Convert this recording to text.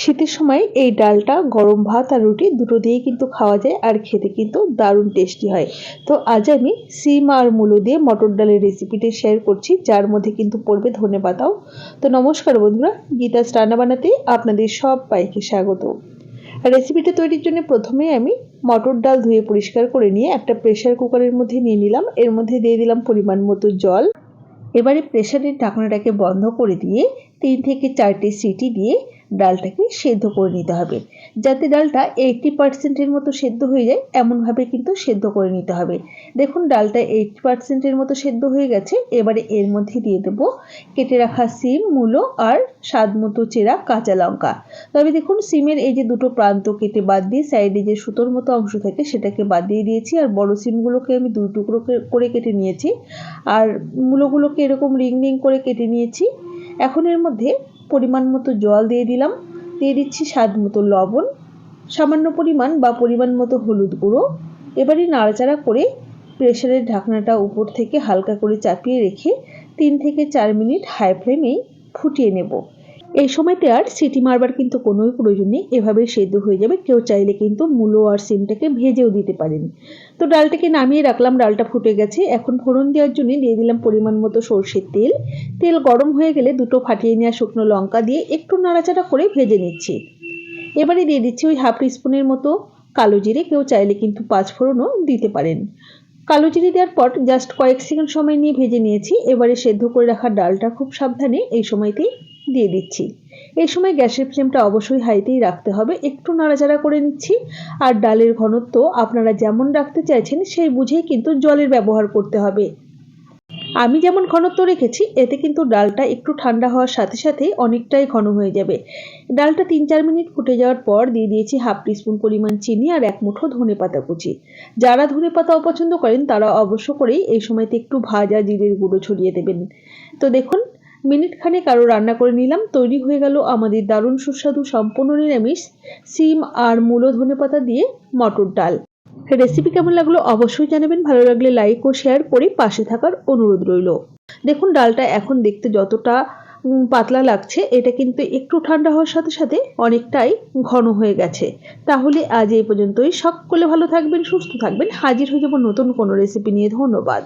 শীতের সময় এই ডালটা গরম ভাত আর রুটি দুটো দিয়েই কিন্তু খাওয়া যায় আর খেতে কিন্তু দারুণ টেস্টি হয়। তো আজ আমি সিম আর মুলো দিয়ে মটর ডালের রেসিপিটি শেয়ার করছি, যার মধ্যে কিন্তু পড়বে ধনে পাতাও। তো নমস্কার বন্ধুরা, গীতাস রান্না বানাতে আপনাদের সব পাইকে স্বাগত। রেসিপিটা তৈরির জন্য প্রথমে আমি মটর ডাল ধুয়ে পরিষ্কার করে নিয়ে একটা প্রেশার কুকারের মধ্যে নিয়ে নিলাম। এর মধ্যে দিয়ে দিলাম পরিমাণ মতো জল। এবারে প্রেশারের ঢাকনাটাকে বন্ধ করে দিয়ে তিন থেকে চারটে সিটি দিয়ে ডালটাকে সেদ্ধ করে নিতে হবে। যাতে ডালটা এইটটি পার্সেন্টের মতো সেদ্ধ হয়ে যায়, এমনভাবে কিন্তু সেদ্ধ করে নিতে হবে। দেখুন, ডালটা এইটটি পার্সেন্টের মতো সেদ্ধ হয়ে গেছে। এবারে এর মধ্যে দিয়ে দেব কেটে রাখা সিম, মূলো আর স্বাদ মতো চেরা কাঁচা লঙ্কা। তবে দেখুন, সিমের এই যে দুটো প্রান্ত কেটে বাদ দিয়ে সাইডে যে সুতোর মতো অংশ থাকে, সেটাকে বাদ দিয়ে দিয়েছি। আর বড় সিমগুলোকে আমি দুই টুকরো করে কেটে নিয়েছি। আর মূলোগুলোকে এরকম রিং রিং করে কেটে নিয়েছি। এখন এর মধ্যে পরিমাণ মতো জল দিয়ে দিলাম। দিয়ে দিচ্ছি স্বাদ মতো লবণ, সামান্য পরিমাণ বা পরিমাণ মতো হলুদ গুঁড়ো। এবারে নাড়াচাড়া করে প্রেশারের ঢাকনাটা উপর থেকে হালকা করে চাপিয়ে রেখে তিন থেকে চার মিনিট হাই ফ্লেমেই ফুটিয়ে নেব। এই সময়তে আর সিটি মারবার কিন্তু কোনোই প্রয়োজন নেই। এভাবে সেদ্ধ হয়ে যাবে। কেউ চাইলে কিন্তু মূলো আর সিমটাকে ভেজেও দিতে পারেন। তো ডালটাকে নামিয়ে রাখলাম। ডালটা ফুটে গেছে। এখন ফোড়ন দেওয়ার জন্য দিয়ে দিলাম পরিমাণ মতো সর্ষের তেল। তেল গরম হয়ে গেলে দুটো ফাটিয়ে নেওয়া শুকনো লঙ্কা দিয়ে একটু নাড়াচাড়া করে ভেজে নিচ্ছি। এবারে দিয়ে দিচ্ছি ওই হাফ স্পুনের মতো কালো জিরে। কেউ চাইলে কিন্তু পাঁচ ফোড়নও দিতে পারেন। কালো জিরে দেওয়ার পর জাস্ট কয়েক সেকেন্ড সময় নিয়ে ভেজে নিয়েছি। এবারে সেদ্ধ করে রাখা ডালটা খুব সাবধানে এই সময়তেই দিয়ে দিচ্ছি। এই সময় গ্যাসের ফ্লেমটা অবশ্যই হাইতেই রাখতে হবে। একটু নাড়াচাড়া করে নিচ্ছি। আর ডালের ঘনত্ব আপনারা যেমন রাখতে চাইছেন, সেই বুঝেই কিন্তু জলের ব্যবহার করতে হবে। আমি যেমন ঘনত্ব রেখেছি, এতে কিন্তু ডালটা একটু ঠান্ডা হওয়ার সাথে সাথেই অনেকটাই ঘন হয়ে যাবে। ডালটা তিন চার মিনিট ফুটে যাওয়ার পর দিয়ে দিয়েছি হাফ টিস্পুন পরিমাণ চিনি আর এক মুঠো ধনে পাতা কুচি। যারা ধনে পাতা অপছন্দ করেন, তারা অবশ্য করেই এই সময়তে একটু ভাজা জিরের গুঁড়ো ছড়িয়ে দেবেন। তো দেখুন মিনিট খানেক আরও রান্না করে নিলাম, তৈরি হয়ে গেল আমাদের দারুণ সুস্বাদু সম্পূর্ণ নিরামিষ সিম আর মূলো ধনে পাতা দিয়ে মটর ডাল। রেসিপি কেমন লাগল অবশ্যই জানাবেন, ভালো লাগলে লাইক ও শেয়ার করে পাশে থাকার অনুরোধ রইল। দেখুন, ডালটা এখন দেখতে যতটা পাতলা লাগছে, এটা কিন্তু একটু ঠান্ডা হওয়ার সাথে সাথে অনেকটাই ঘন হয়ে গেছে। তাহলে আজ এই পর্যন্তই। সকলে ভালো থাকবেন, সুস্থ থাকবেন। হাজির হয়ে যাব নতুন কোনো রেসিপি নিয়ে। ধন্যবাদ।